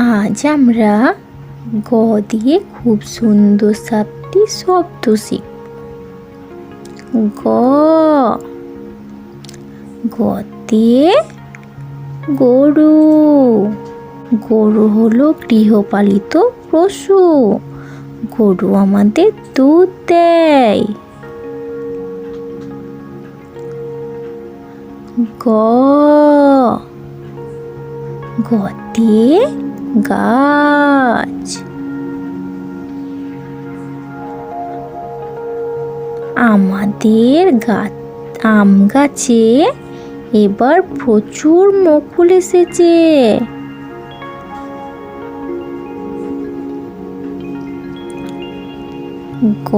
আজ আমরা গ দিয়ে খুব সুন্দর সাতটি শব্দ শিখব গ। গ দিয়ে গরু। গরু হলো গৃহপালিত পশু। গরু আমাদের দুধ দেয়। গ। গতে গাছ। আমাদের গাছ আম গাছে এবার প্রচুর মুকুল এসেছে। গ।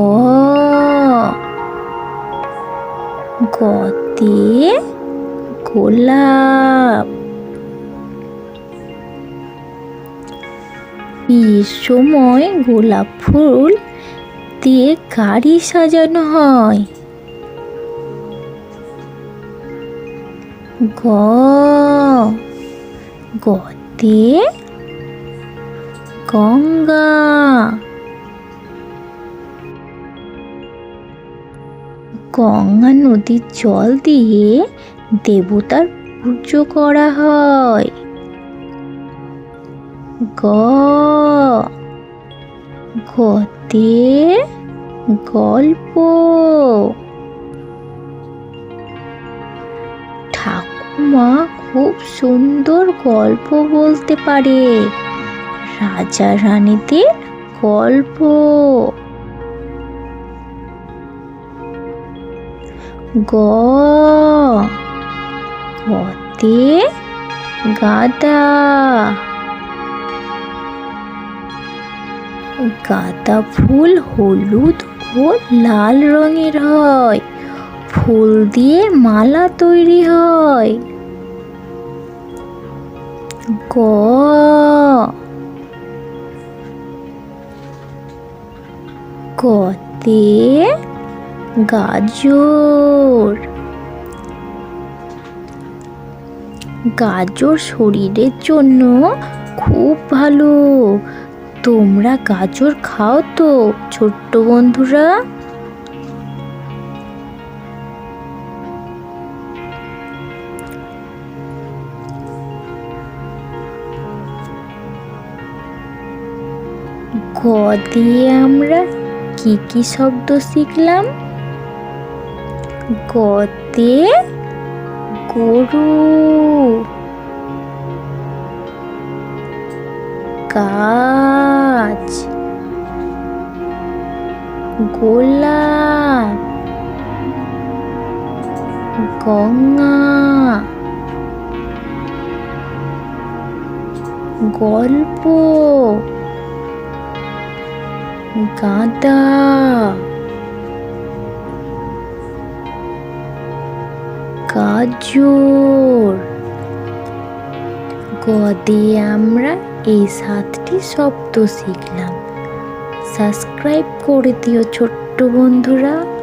গতে গোলাপ। বিয়ের সময় গোলাপ ফুল দিয়ে গাড়ি সাজানো হয়। গ, গতে গঙ্গা। গঙ্গা নদীর জল দিয়ে দেবতার পুজো করা হয়। গ। গতে গল্প। ঠাকুমা খুব সুন্দর গল্প বলতে পারে। রাজা রানীদের গল্প। গ। গতে গাদা। গাঁদা ফুল হলুদ ও লাল রঙের হয়। ফুল দিয়ে মালা তৈরি হয়। গ। গতে গাজর। গাজর শরীরের জন্য খুব ভালো। তোমরা গাজর খাও তো, ছোট্ট বন্ধুরা। গ দিয়ে আমরা কি কি শব্দ শিখলাম? গতে গরু গাছ। গোলাপ। গঙ্গা। গল্প। গাঁদা। গাজর। গ দিয়ে আমরা এই সাতটি শব্দ শিখলাম। সাবস্ক্রাইব করে দিও ছোট্ট বন্ধুরা।